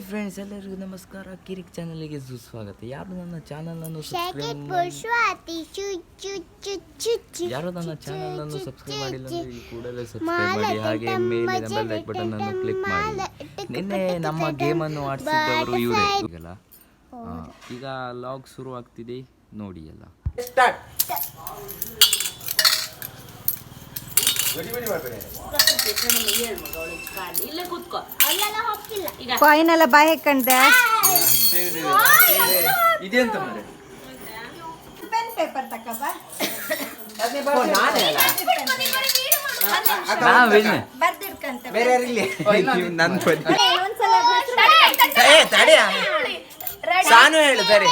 Hi friends ಎಲ್ಲರಿಗೂ ನಮಸ್ಕಾರ. ಕಿರಿಕ್ ಚಾನಲ್ಗೆ ಸುಸ್ವಾಗತ. ಯಾರು ನನ್ನ ಚಾನಲನ್ನು ಸಬ್ಸ್ಕ್ರೈಬ್. ಯಾರು ನನ್ನ ಚಾನಲನ್ನು ಚಾನಲ್ ಅನ್ನು ಸಬ್ಸ್ಕ್ರೈಬ್ ಮಾಡಿಲ್ಲ choo. ಅಂದ್ರೆ ಈ ಕೂಡಲೇ ಸಬ್ಸ್ಕ್ರೈಬ್ ಮಾಡಿ. ಹಾಗೆ ಮೇಲೆ ಬೆಲ್ ಲೈಕ್ ಬಟನ್ ಅನ್ನು ಕ್ಲಿಕ್ ಮಾಡಿ. ನಿನ್ನೆ ನಮ್ಮ ಗೇಮ್ ಅನ್ನು ಆಡಿಸಿದ್ದವರು ಇವರೇ. ಈಗಲ್ಲ? ಈಗ ಲಾಗ್ ಶುರು ಆಗ್ತಿದೆ. ನೋಡಿ ಎಲ್ಲ. ಇಲ್ಲೇ ಕೂತ್ಕೋ ಅಲ್ಲ ಕಾಯಿನ್ ಎಲ್ಲ ಬಾಯಿ ಹಾಕಂಡೆ. ಇದೆಂತ ಮಾರೆ ಪೆನ್ ಪೇಪರ್ ತಕಬ ಬರ್ದಿಡ್ಕಂತ ಬೇರೆ ನನ್ ಸಾನು ಹೇಳು ಸರಿ.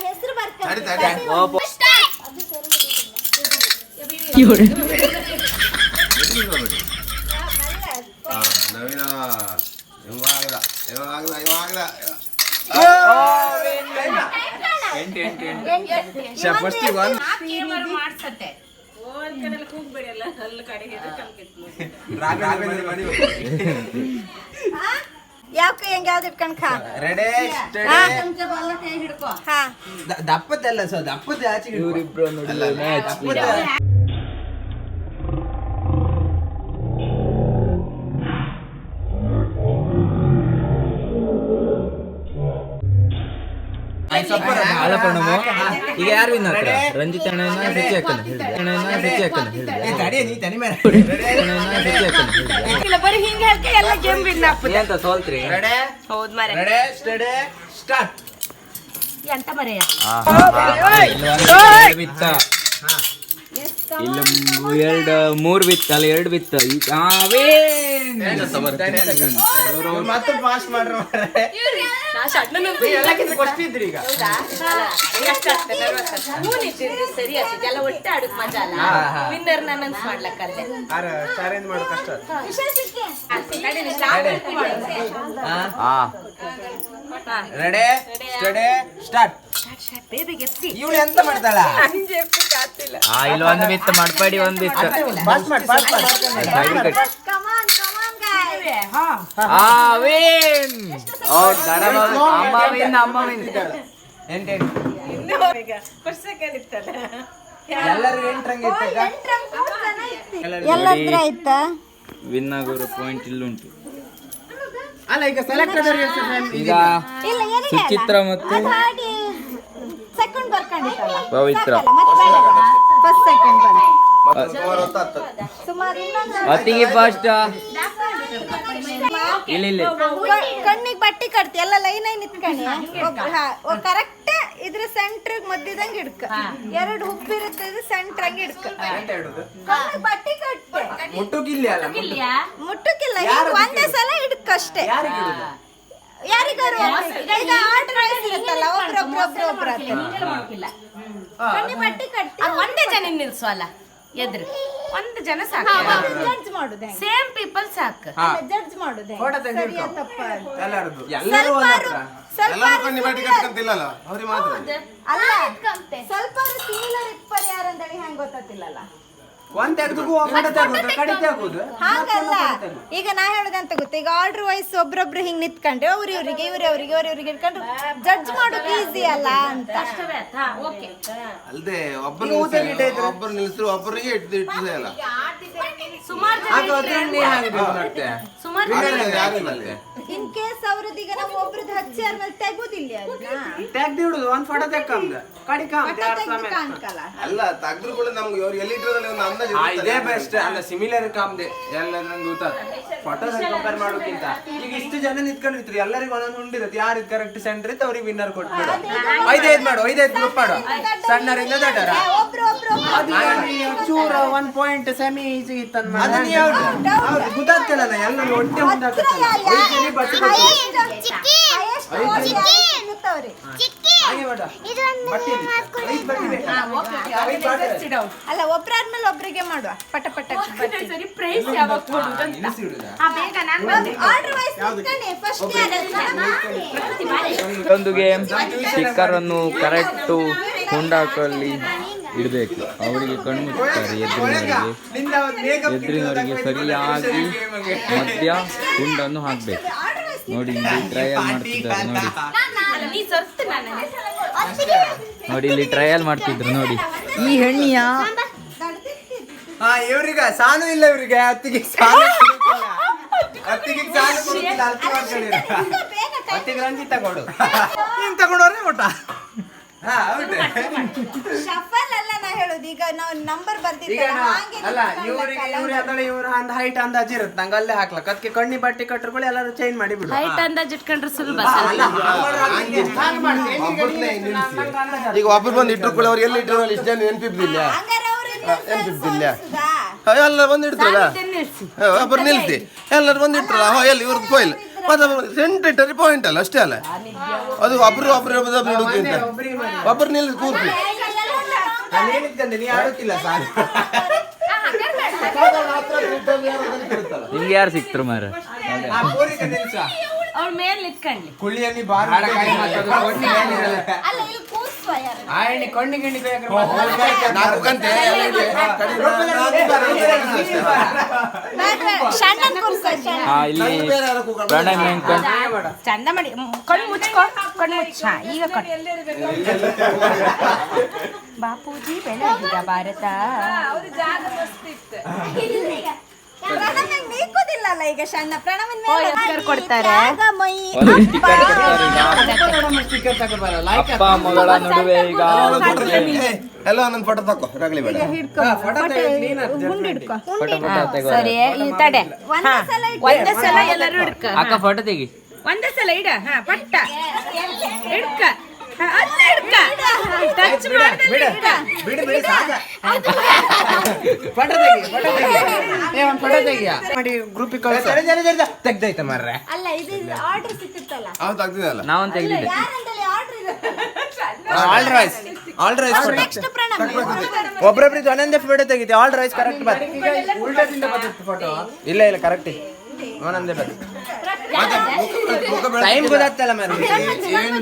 ಹೆಸರು ತಡಿ ಇವಾಗದ ಇವಾಗದ ಎಂಟು ಫಸ್ಟ್ ಮಾಡ್ಸತ್ತೆ. ಯಾವ ಕೈ ಹೆಂಗ್ ಯಾವ್ದು ಇಟ್ಕೊಂಡ್ ಖಾ ರೆಡಿ ಹಿಡ್ಕೋ. ಹಾ ದಪ್ಪದಲ್ಲ ಸೊ ದಪ್ಪದ ಆಚೆಗೆ ಇಡು. ಇವರಿಬ್ರು ನೋಡಿ ಅಲ್ಲಪ್ಪ ಈಗ ಯಾರು ವಿನ್ ಆಗ್ತಾರೆ ರಂಜಿತ್ ಅಣ್ಣನ ಸಚ್ಚಿ ಹಾಕನ ಅಣ್ಣನ ಸಚ್ಚಿ ಹಾಕನ ಇಲ್ಲ ಬರೀ ಹಿಂಗೆ ಹಾಕಿ ಎಲ್ಲ ಗೇಮ್ ವಿನ್ ಆಗ್ತದೆ ಅಂತ ಸೋಲ್ತ್ರಿ ರೆಡಿ ಹೌದ್ ಮರೆ ರೆಡಿ ಸ್ಟಡಿ ಸ್ಟಾರ್ಟ್ ಎಂತ ಮರೆಯ ಬಿತ್ತ ಇಲ್ಲ ಎರಡು ಮೂರು ಬಿತ್ತ ಅಲ್ಲ ಎರಡು ಬಿತ್ತ. ರೆಡಿ ಸ್ಟಡಿ ಸ್ಟಾರ್ಟ್ ಬೇಬಿ ಗೆಪ್ಸಿ ಇವಳು ಎಂತ ಮಾಡ್ತಾಳ? ಆ ಇಲ್ಲ ಒಂದು ಬಿತ್ತ ಮಾಡ್ಬೇಡಿ ಒಂದು ಬಿತ್ತ. ಪಾಸ್ ಮಾಡಿ ಪಾಸ್ ಮಾಡಿ. ಆ ವಿನ್ ಓ ಅಮ್ಮ ವಿನ್ ಅಮ್ಮ ವಿನ್ ಎಂಟೆಂಟು ಎಲ್ಲರಿಗೂ ಎಂಟ್ರಂಗೆ ಇತ್ತಕ್ಕ? ಎಲ್ಲದ್ರ ಆಯ್ತಾ ವಿನ್ ಆಗೋರ ಪಾಯಿಂಟ್ ಇಲ್ಲುಂಟು ಅಲ್ಲ ಈಗ ಸೆಲೆಕ್ಟ್ ಈಗ ಸುಚಿತ್ರ ಮತ್ತು ಪವಿತ್ರ. ಅತ್ತಿಗೆ ಫಸ್ಟ್ ಇಲ್ಲ ಇಲ್ಲ. ಕಣ್ಣಿಗೆ ಬಟ್ಟೆ ಕಟ್ತಿ ಎಲ್ಲ ಲೈನ್ ಆಗಿ ನಿಂತ್ಕಣಿ ಕರೆಕ್ಟ್ ಇದ್ರ ಸೆಂಟ್ರ್ ಮಧ್ಯದಂಗ ಹಿಡ್ಕ. ಎರಡು ಹುಬ್ಬು ಇರುತ್ತೆ ಇದು ಸೆಂಟ್ರ್ ಹಂಗ ಹಿಡ್ಕ. ಕಣ್ಣಿಗ್ ಬಟ್ಟೆ ಕಟ್ತೆ ಮುಟ್ಟುಕಿಲ್ಲ ಒಂದೇ ಸಲ ಹಿಡ್ಕ ಅಷ್ಟೇ. ಯಾರಿಗಾರು ಈಗ ಆರ್ಡರ್ ಇರುತ್ತಲ್ಲ ಒಬ್ರೊಬ್ರು ಒಬ್ರೊಬ್ರು ಕಣ್ಣಿಗೆ ಬಟ್ಟೆ ಕಟ್ಟಿ ಒಂದೇ ಜನ ನಿಲ್ಸೋ ಅಲ್ಲ. ಎದ್ರು. ಒಂದು ಜನ ಸಾಕು. ಜಡ್ಜ್ ಮಾಡುದು ಸೇಮ್ ಪೀಪಲ್ ಸಾಕು. ಜಡ್ಜ್ ಮಾಡುದು ಫೋಟೋ ತೆಗ್ದು ಸರಿಯಾ ತಪ್ಪ ಎಲ್ಲರದು ಎಲ್ಲರೂ ಕಣ್ಣಿ ಕಟ್ಕಂತಿಲ್ಲಲ್ಲ ಅವ್ರಿಗೆ ಮಾತ್ರ. ಅಲ್ಲ ಸ್ವಲ್ಪ ಸಿಮಿಲರ್ ಇಪ್ಪರ್ ಯಾರಂದೇಳಿ ಹೆಂಗ್ ಗೊತ್ತಿಲ್ಲಲ್ಲ ಹಾಗಲ್ಲ. ಈಗ ನಾ ಹೇಳೋದಂತ ಗೊತ್ತ? ಈಗ ಆರ್ಡರ್ ವೈಸ್ ಒಬ್ರೊಬ್ರು ಹಿಂಗ್ ನಿತ್ಕೊಂಡ್ರೆ ಅವ್ರ ಇವರಿಗೆ ಇವ್ರ ಅವ್ರಿಗೆ ಅವ್ರ ಇವ್ರಿಗೆ ಇಟ್ಕೊಂಡ್ರೆ ಜಡ್ಜ್ ಮಾಡೋದು ಈಸಿ ಅಲ್ಲ ಅಂತ. ಓಕೆ. ಅಲ್ದೆ ಒಬ್ಬರು ಒಬ್ಬರು ನಿಲ್ಸಿರು ಒಬ್ಬರಿಗೆ ಇಟ್ಟು ಇಟ್ಟಿದೆ ಅಲ್ಲ. ಸುಮಾರು ಜನ ಆಗ ಅದ್ರ ನೀ ಹಾಗೆ ಇದು ಮಾಡ್ತೆ ಸುಮಾರು ಯಾರಿಲ್ಲ ಅಲ್ಲಿ ಇನ್ ಕೇಸ್ ಅವ್ರದ್ದು ಈಗ ನಾವು ಒಬ್ರದ್ದು ಹಚ್ಚಿ ಯಾರ ಮೇಲೆ ತೆಗುದಿಲ್ಲ ಅದನ್ನ ತೆಗ್ದು ಇಡುದು ಒಂದ್ ಫೋಟೋ ತೆಕ್ಕಂದ ಕಾಣ್ಕಲ್ಲ. ಅಲ್ಲ ತಗ್ದ್ರು ಕೂಡ ನಮ್ಗೆ ಒಂದು ಅಂದಾಜು ಆ, ಇದೇ ಬೆಸ್ಟ್ ಅಲ್ಲ ಸಿಮಿಲರ್ ಕಾಮ್ದೆ. ಎಲ್ಲ ನಂಗೆ ಕಂಪೇರ್ ಮಾಡೋಕ್ಕಿಂತ. ಈಗ ಇಷ್ಟು ಜನ ನಿಂತ್ಕೊಂಡಿರ್ತೀರಿ ಎಲ್ಲರಿಗೂ ಒಂದೊಂದು ಉಂಡಿರುತ್ತೆ ಯಾರು ಕರೆಕ್ಟ್ ಸೆಂಟರ್ ಇತ್ತು ಅವ್ರಿಗೆ ವಿನ್ನರ್ ಕೊಟ್ಬಿಡು. ಐದೈದು ಮಾಡು ಐದೈದು ಗ್ರೂಪ್ ಮಾಡು. ಸಣ್ಣರಿಂದ ದೊಡ್ಡರ? ಒಬ್ರು ಒಬ್ರು ಒಬ್ರು. ಚೂರ ಒನ್ ಪಾಯಿಂಟ್ ಸೆಮಿ ಈಜಿ ಇತ್ತಂದ್ ಗೊತ್ತಾಗ್ತಿಲ್ಲ ಎಲ್ಲರೂ ಒಟ್ಟೆ ಮುಂದಾಗ್ತದೆ ಬಟ್ಟೆ ಸಿಗುತ್ತವ್ರಿ ಹಾಗೆ ಮಾಡ. ಬಟ್ಟೆ ಇಲ್ಲಿ. ಐದು ಬಟ್ಟೆ ಬೇಕಾ? ಐದು ಬಟ್ಟೆ. ಅಲ್ಲ ಒಬ್ರಾದ್ಮೇಲೆ ಒಬ್ಬರಿಗೆ ಮಾಡುವ. ಪಟ ಪಟ ಸರಿ ಪ್ರೈಸ್ ಯಾವಾಗ ಕೊಡುದು ಅಂತ. ಆ ಬೇಗ ನಾನು ಬಂದೆ. ಆರ್ಡರ್ ವೈಸ್ ನಿಂತ್ಕೊಳ್ಳಿ. ಫಸ್ಟ್ ಒಂದು ಗೇಮ್ ಸ್ಟಿಕ್ಕರ್ ಅನ್ನು ಕರೆಕ್ಟು ಹುಂಡಾಕಲ್ಲಿ ಇಡಬೇಕು. ಅವರಿಗೆ ಕಣ್ಣು ಎದುರಿನವರಿಗೆ makeup kit ಎದುರಿನವರಿಗೆ ಸರಿಯಾಗಿ ಮದ್ಯ ಗುಂಡನ್ನು ಮಧ್ಯ ಹುಂಡನ್ನು ಹಾಕಬೇಕು. ನೋಡಿ ಇಲ್ಲಿ ಟ್ರಯಲ್ ಮಾಡ್ತಿದ್ದಾರೆ. ನೋಡಿ. ನೋಡಿ ಇಲ್ಲಿ ಟ್ರಯಲ್ ಮಾಡ್ತಿದ್ರು. ನೋಡಿ. ಈ ಹೆಣ್ಣಿಯ ಹಾ ಇವ್ರಿಗೆ ಸಾನು ಇಲ್ಲ ಇವರಿಗೆ. ಅತ್ತಿಗೆ ಸಾನು. ಅತ್ತಿಗೆ ಸಾನು ಅತ್ತಿಗೆ ರಂಜಿತ ಕೊಡು ನೀನ್ ತಗೊಂಡವ್ರೆ ಊಟ. ಶಫಲ್ ಅಲ್ಲ ನಾ ಹೇಳುದು ಈಗ ನಾವು ನಂಬರ್ ಈಗ ಬರ್ದಿದ್ದಲ್ಲ ನಾ- ಅಲ್ಲ ಇವ್ರಿಗೆ ಇವ್ರ ಅದಳ ಇವ್ರ ಅಂದ ಹೈಟ್ ಅಂದಾಜ್ ಇರುತ್ತೆ ನಂಗೆ ಅಲ್ಲೇ ಹಾಕ್ಲಕ್ ಅದಕ್ಕೆ ಕಣ್ಣಿ ಬಟ್ಟೆ ಕಟ್ಟರು ಎಲ್ಲರೂ ಚೇಂಜ್ ಮಾಡಿ ಬಿಡು ಹೈಟ್ ಅಂದಾಜ್ ಇಟ್ಕೊಂಡ್ರೆ ಸುಲಭ ಒಬ್ಬರನ್ನೇ ನಿಲ್ಸಿ. ಈಗ ಒಬ್ರು ಬಂದು ಕೂಡ ಅವ್ರು ಎಲ್ಲಿ ಇಟ್ಟರು ಇಷ್ಟು ಜನ ನೆನಪಿದ್ದಿಲ್ಲ ಹಂಗಾರೆ ಅವ್ರು ನೆನಪಿದ್ದಿಲ್ಲ ಎಲ್ಲ ಬಂದು ಇಡ್ತಾರಲ್ಲ ಒಬ್ಬರು ನಿಲ್ಸಿ ಎಲ್ಲರೂ ಬಂದು ಹೋ ಎಲ್ಲಿ ಇವ್ರದ್ದು ಕೊಯ್ಲು ಮತ್ತೆ ಸೆಂಟ್ ಟರಿ ಪಾಯಿಂಟ್ ಅಲ್ಲ ಅಷ್ಟೇ ಅಲ್ಲ? ಅದು ಒಬ್ರು ಒಬ್ರು ಒಬ್ರು ಇಡುತ್ತೆ ಒಬ್ರು ನಿಲ್ಸಿ ಕೂರ್ತಿ ನಿಮ್ಗೆ ಯಾರು ಸಿಕ್ತರು ಮಾರ ಕುಳ್ಳಿಯಲ್ಲಿ ಬಾರ್ ಸಣ್ಣ ಕೂರ್ಸ ಸಣ್ಣ ಹಾ ಇಲ್ಲಿ ಚಂದ ಮಾಡಿ ಕಣ್ಣು ಮುಚ್ಕೊ ಕಣ್ಣು ಮುಚ್ಚ ಈಗ ಕಣ್ಣು ಬಾಪೂಜಿ ಬೆಳಗಿದ ಭಾರತ ಅಲ್ಲ ಈಗ ಸಣ್ಣ ಪ್ರಣವನ್ ಎಸ್ಕರ್ ಕೊಡ್ತಾರೆ. ಅಪ್ಪ. ಮಗಳ ನಡುವೆ ಈಗ ಎಲ್ಲ ನನ್ನ ಫೋಟೋ ತಕೋ ಇರಾಗ್ಲಿ ಬೇಡ. ಫೋಟೋ ಫೋಟೋ ತೆಗೋ. ಸರಿ ಈ ತಡೆ. ಒಂದೇ ಸಲ ಎಲ್ಲರೂ ಹಿಡ್ಕ. ಅಕ್ಕ ಫೋಟೋ ತೆಗಿ. ಒಂದೇ ಸಲ ಇಡ. ಹಾ ಪಟ್ಟ. ಹಿಡ್ಕ. ಹಾ, ಅಲ್ಲೇ ಹಿಡ್ಕ ಟಚ್ ಮಾಡ್ದೆ ಬಿಡು ಹಿಡ್ಕ. ಬಿಡು ಬಿಡು ಫೋಟೋ ತೆಗಿ ಫೋಟೋ ತೆಗಿ ಏ ಒಂದು ಫೋಟೋ ತೆಗಿಯ. ಮಾಡಿ ಗ್ರೂಪಿಗೆ ತೆಗ್ದೈತೆ ಮಾರ್ರೆ. ಅಲ್ಲ ಇದು ಆರ್ಡರ್ ಸಿಕ್ಕಿತ್ತಲ್ಲ? ಅವ್ನು ತೆಗ್ದಿದ್ದಲ್ಲ. ನಾವೊಂದು ತೆಗ್ದಿದ್ದೆ. ಯಾರಂತಲ್ಲಿ order all rise all rise ಒಂದೊಂದೇ ಫೋಟೋ ತೆಗಿತೀವಿ. ಆಲ್ ರೈಸ್ ಕರೆಕ್ಟ್ ಬರ್ತೀವಿ ಉಲ್ಟದಿಂದ ಬರ್ತೈತೆ ಫೋಟೋ ಇಲ್ಲ ಇಲ್ಲ ಕರೆಕ್ಟ್ ಒಂದೊಂದೇ ಬರ್ ಮುಖ ಟೈಮ್ ಗೊತ್ತಾಗ್ತಲ್ಲ ಮೇಡಮ್ ಏನು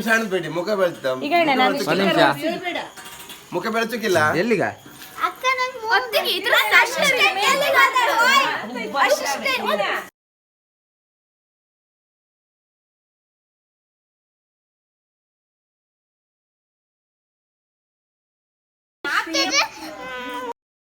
ಮುಖ ಬೆಳ್ತ ಈಗ ನಾನು ಮುಖ ಬೆಳಚಕ್ಕಿಲ್ಲ ಎಲ್ಲಿಗ? ಅಕ್ಕ ನನ್